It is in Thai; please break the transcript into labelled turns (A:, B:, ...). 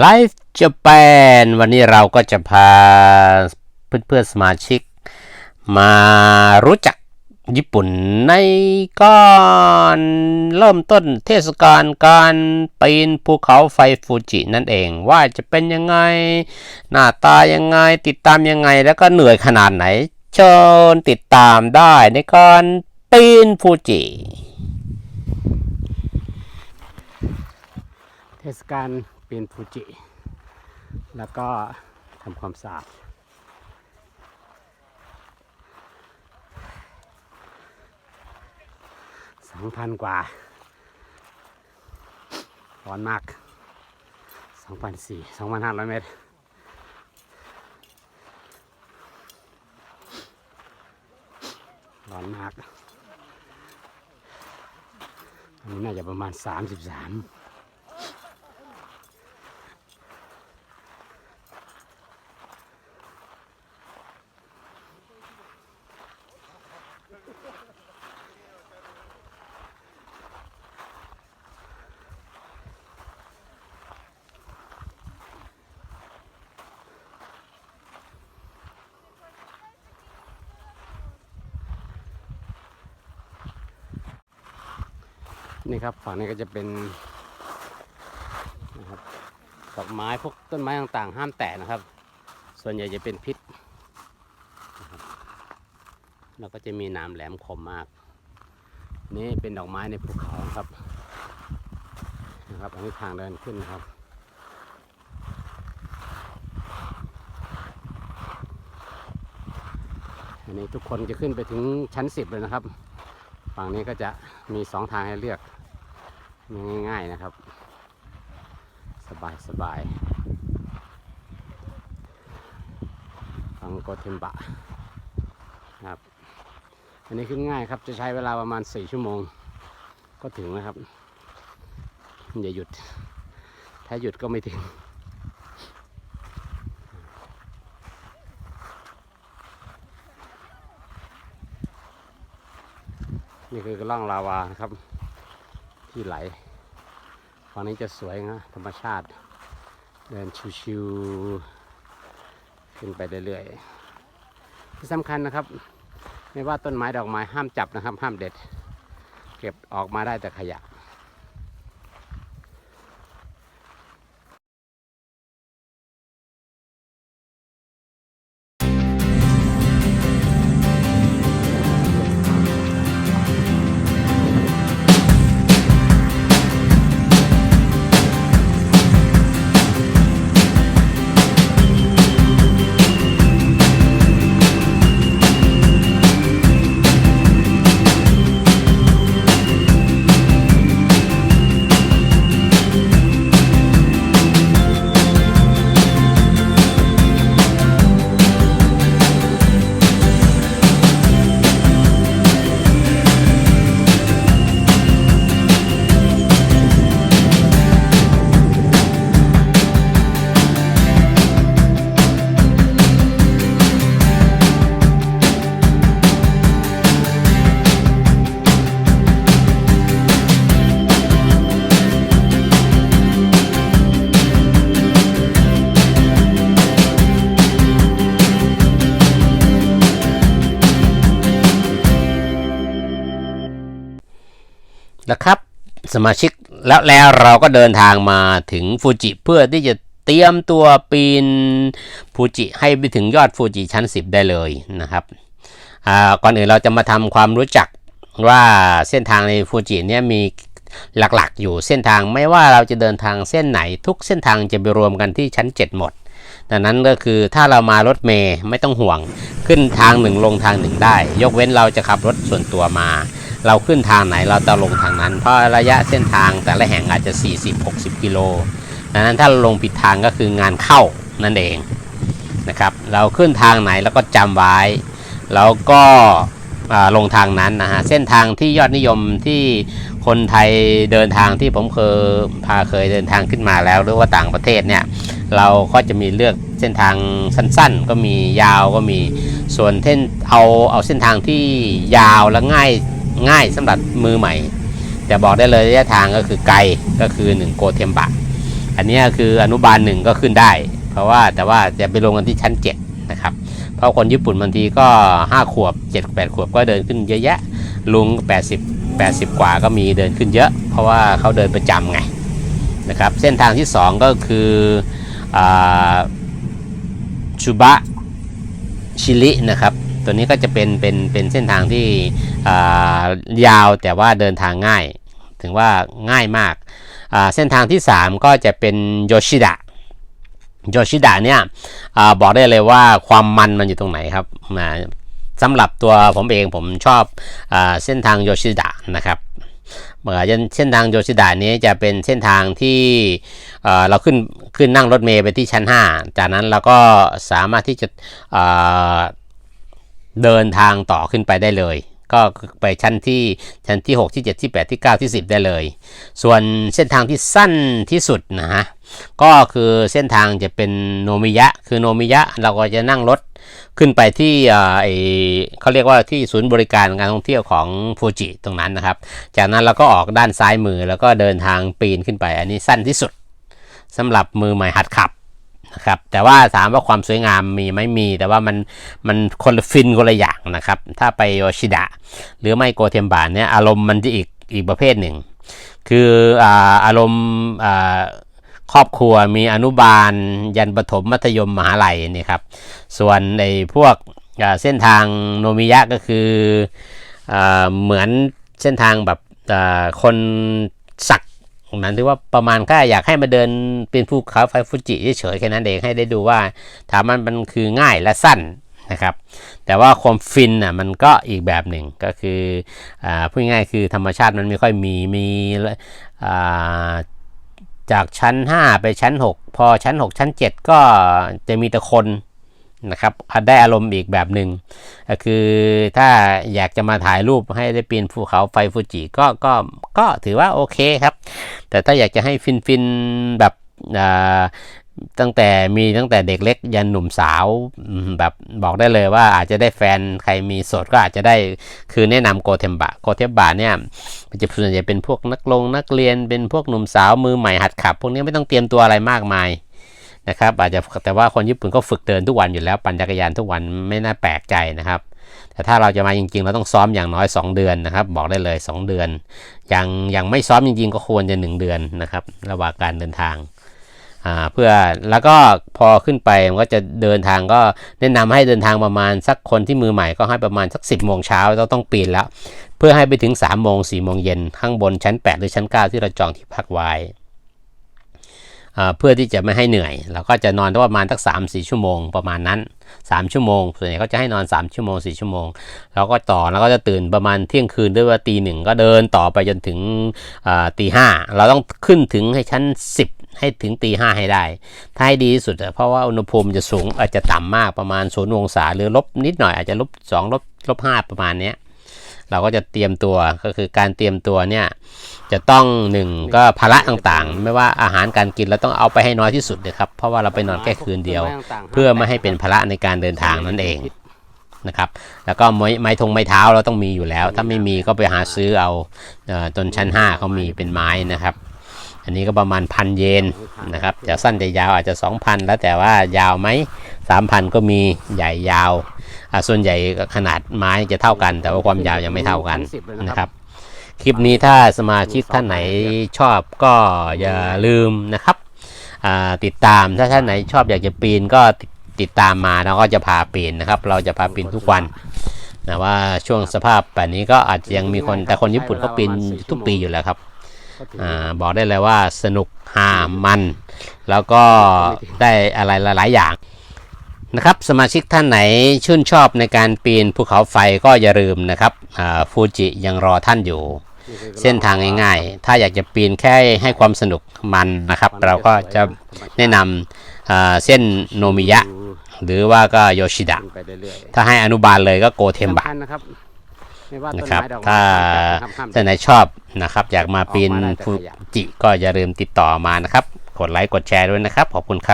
A: ไลฟ์จแปนวันนี้เราก็จะพาเพื่อนๆสมาชิก มารู้จักญี่ปุ่นในก่อนเริ่มต้นเทศกาลการปีนภูเขาไฟฟูจินั่นเองว่าจะเป็นยังไง หน้าตายังไงติดตามยังไงแล้วก็เหนื่อยขนาดไหนเชิญติดตามได้ในการปีนฟูจิ
B: เทศกาล ปีนฟูจิ แล้วก็ทำความสะอาดสองพันกว่าร้อนมากสองพันสี่สองพันห้าร้อยเมตรร้อนมากอันนี้น่าจะประมาณสามสิบสาม นี่ครับฝั่งนี้ก็จะเป็นนะครับดอกไม้พวกต้นไม้ต่างๆ ห้ามแตะนะครับ ส่วนใหญ่จะเป็นพิษแล้วก็จะมีน้ำแหลมคมมาก นี่เป็นดอกไม้ในภูเขาครับนะครับอันนี้ทางเดินขึ้นนะครับอันนี้ทุกคนจะขึ้นไปถึงชั้นสิบเลยนะครับ ฝั่งนี้ก็จะมีสองทางให้เลือกง่ายๆนะครับ สบายสบายฝั่งโกเทมบะครับ อันนี้ขึ้นง่ายครับจะใช้เวลาประมาณ 4 ชั่วโมง ก็ถึงนะครับ อย่าหยุด ถ้าหยุดก็ไม่ถึง นี่คือร่องลาวานะครับ ที่ไหลฝั่งนี้จะสวยนะธรรมชาติ เดินชิวๆขึ้นไปเรื่อยๆที่สำคัญนะครับไม่ว่าต้นไม้ดอกไม้ห้ามจับนะครับ ห้ามเด็ด เก็บออกมาได้แต่ขยะ
A: นะครับ สมาชิกแล้วแล้วเราก็เดินทางมาถึงฟูจิเพื่อที่จะเตรียมตัวปีนฟูจิให้ไปถึงยอดฟูจิชั้น 10 ได้เลยนะครับก่อนอื่นเราจะมาทำความรู้จักว่าเส้นทางในฟูจิเนี่ยมีหลักๆ อยู่เส้นทางไม่ว่าเราจะเดินทางเส้นไหนทุกเส้นทางจะไปรวมกันที่ชั้น 7 หมด ดังนั้นก็คือถ้าเรามารถเมย์ไม่ต้องห่วงขึ้นทางหนึ่งลงทางหนึ่งได้ ยกเว้นเราจะขับรถส่วนตัวมา เราขึ้นทางไหนเราจะลงทางนั้น เพราะระยะเส้นทางแต่ละแห่งอาจจะ 40-60 กิโลดังนั้นถ้าลงผิดทางก็คืองานเข้านั่นเองนะครับ เราขึ้นทางไหนแล้วก็จำไว้ แล้วก็ลงทางนั้นนะฮะเส้นทางที่ยอดนิยมที่คนไทยเดินทางที่ผมเคยพาเคยเดินทางขึ้นมาแล้ว หรือว่าต่างประเทศเนี่ยเราก็จะมีเลือกเส้นทางสั้นๆ ก็มียาวก็มีส่วนเส้นเอาเอาเส้นทางที่ยาวและง่าย ง่ายสำหรับมือใหม่ แต่บอกได้เลยระยะทางก็คือไกลก็คือ 1 โกเทมบะ อันนี้คืออนุบาลหนึ่งก็ขึ้นได้ เพราะว่าแต่ว่าจะไปลงกันที่ชั้น 7 นะครับ เพราะคนญี่ปุ่นบางทีก็ 5 ขวบ 7 8 ขวบก็เดินขึ้นเยอะแยะลุง 80 80 กว่าก็มีเดินขึ้นเยอะ เพราะว่าเขาเดินประจำไงนะครับเส้นทางที่ 2 ก็คืออชูบะชิลินะครับ ตัวนี้ก็จะเป็นเป็นเป็นเส้นทางที่ยาวแต่ว่าเดินทางง่าย ถึงว่าง่ายมาก เส้นทางที่ 3 ก็จะเป็นโยชิดะโยชิดะเนี่ยอบอกได้เลยว่าความมันมันอยู่ตรงไหนครับสำหรับตัวผมเองผมชอบอเส้นทางโยชิดะนะครับเมื่อเส้นทางโยชิดะนี้จะเป็นเส้นทางที่เเราขึ้นขึ้นนั่งรถเมล์ไปที่ชั้น 5 จากนั้นเราก็สามารถที่จะ เดินทางต่อขึ้นไปได้เลย ก็ไปชั้นที่ชั้นที่ 6 ที่ 7 ที่ 8 ที่ 9 ที่ 10 ได้เลย ส่วนเส้นทางที่สั้นที่สุดนะฮะก็คือเส้นทางจะเป็นโนมิยะ คือโนมิยะเราก็จะนั่งรถขึ้นไปที่อ่าไอเขาเรียกว่าที่ศูนย์บริการการท่องเที่ยวของฟูจิตรงนั้นนะครับ จากนั้นเราก็ออกด้านซ้ายมือแล้วก็เดินทางปีนขึ้นไป อันนี้สั้นที่สุดสำหรับมือใหม่หัดขับ นะครับแต่ว่าถามว่าความสวยงามมีไม่มี แต่ว่ามันมันคนละฟินคนละอย่างนะครับ ถ้าไปโยชิดะ หรือไม่โกเทมบานเนี่ยอารมณ์มันจะอีกอีกประเภทหนึ่ง คืออ่าอารมณ์อ่าครอบครัวมีอนุบาล ยันประถมมัธยมมหาลัยนี่ครับส่วนในพวกเส้นทางโนมิยะก็คืออเหมือนเส้นทางแบบคนสัก นั้นที่ว่าประมาณก็อยากให้มาเดินเป็นภูเขาไฟฟูจิเฉยๆแค่นั้นเองให้ได้ดูว่าถามมันมันคือง่ายและสั้นนะครับ แต่ว่าความฟินอะมันก็อีกแบบหนึ่งก็คืออ่าพูดง่ายคือธรรมชาติมันไม่ค่อยมีมีอ่าจากชั้น 5 ไปชั้น 6 พอชั้น 6 ชั้น 7 ก็จะมีแต่คน นะครับได้อารมณ์อีกแบบหนึ่งก็คือถ้าอยากจะมาถ่ายรูปให้ได้ปีนภูเขาไฟฟูจิก็ก็ก็ถือว่าโอเคครับ แต่ถ้าอยากจะให้ฟินฟินแบบตั้งแต่มีตั้งแต่เด็กเล็กยันหนุ่มสาวแบบบอกได้เลยว่าอาจจะได้แฟนใครมีโสดก็อาจจะได้คือแนะนำโกเทมบะโกเทมบะเนี่ยมันจะส่วนใหญ่เป็นพวกนักลงนักเรียนเป็นพวกหนุ่มสาวมือใหม่หัดขับ พวกนี้ไม่ต้องเตรียมตัวอะไรมากมาย นะครับอาจจะแต่ว่าคนญี่ปุ่นก็ฝึกเดินทุกวันอยู่แล้วปั่นจักรยานทุกวันไม่น่าแปลกใจนะครับ แต่ถ้าเราจะมาจริงๆ เราต้องซ้อมอย่างน้อย 2 เดือนนะครับ บอกได้เลย 2 เดือน อย่างอย่างไม่ซ้อมจริงๆ ก็ควรจะ 1 เดือนนะครับระหว่างการเดินทางอ่าเพื่อแล้วก็พอขึ้นไปมันก็จะเดินทางก็แนะนำให้เดินทางประมาณสักคนที่มือใหม่ก็ให้ประมาณสัก 10โมงเช้าเราต้องปีนแล้ว เพื่อให้ไปถึง3โมง4โมงเย็นข้างบนชั้น 8 หรือชั้น 9 ที่เราจองที่พักไว้ เพื่อที่จะไม่ให้เหนื่อย เราก็จะนอนประมาณสัก3 4ชั่วโมงประมาณนั้น 3 ชั่วโมงส่วนใหญ่ก็จะให้นอน 3 ชั่วโมง 4 ชั่วโมง แล้วก็ต่อแล้วก็จะตื่นประมาณเที่ยงคืนด้วยว่าตีหนึ่งก็เดินต่อไปจนถึงตีห้าเราต้องขึ้นถึงให้ชั้น 10ให้ถึงตีห้าให้ได้ ถ้าให้ดีที่สุด เพราะว่าอุณหภูมิจะสูงอาจจะต่ำมากประมาณศูนย์องศา หรือลบนิดหน่อยอาจจะลบ2ลบลบ5ประมาณเนี้ย เราก็จะเตรียมตัวก็คือการเตรียมตัวเนี่ยจะต้องหนึ่งก็ภาระต่างๆ ไม่ว่าอาหารการกินเราต้องเอาไปให้น้อยที่สุดนะครับเพราะว่าเราไปนอนแค่คืนเดียว เพื่อไม่ให้เป็นภาระในการเดินทางนั่นเองนะครับแล้วก็ไม้ไม้ทงไม้เท้าเราต้องมีอยู่แล้ว ถ้าไม่มีก็ไปหาซื้อเอาเอ่อจนชั้น5เขามีเป็นไม้นะครับ อันนี้ก็ประมาณพันเยนนะครับจะสั้นจะยาวอาจจะ 2,000 แล้วแต่ว่ายาวไหม3,000 ก็มีใหญ่ยาวอะ ส่วนใหญ่ก็ขนาดไม้จะเท่ากัน แต่ว่าความยาวยังไม่เท่ากันนะครับ คลิปนี้ถ้าสมาชิกท่านไหนชอบก็อย่าลืมนะครับอ่าติดตามถ้าท่านไหนชอบอยากจะปีนก็ติดติดตามมาแล้วก็จะพาปีนนะครับ เราจะพาปีนทุกวันนะว่าช่วงสภาพแบบนี้ก็อาจจะยังมีคนแต่คนญี่ปุ่นเขาปีนทุกปีอยู่แล้วครับอ่าบอกได้เลยว่าสนุกฮามัน แล้วก็ได้อะไรหลาย ๆ อย่าง นะครับสมาชิกท่านไหนชื่นชอบในการปีนภูเขาไฟก็อย่าลืมนะครับฟูจิยังรอท่านอยู่ เส้นทางง่ายๆ ถ้าอยากจะปีนแค่ให้ความสนุกมันนะครับ เราก็จะแนะนำอ่าเส้นโนมิยะ หรือว่าก็โยชิดะ
B: ไปเรื่อย
A: ถ้าให้อนุบาลเลยก็โกเทมบะ
B: สำคัญนะครับไม่ว่าต้
A: นะ
B: น
A: ครับ
B: ไม้ดอกไม้
A: ถ้า
B: ห้ามห้าม
A: ท่านไหนชอบนะครับ อยากมาปีน
B: ออกมาได้แต่
A: ฟู
B: ขยะ
A: จิก็อย่าลืมติดต่อมานะครับ กดไลค์กดแชร์ด้วยนะครับ ขอบคุณครับ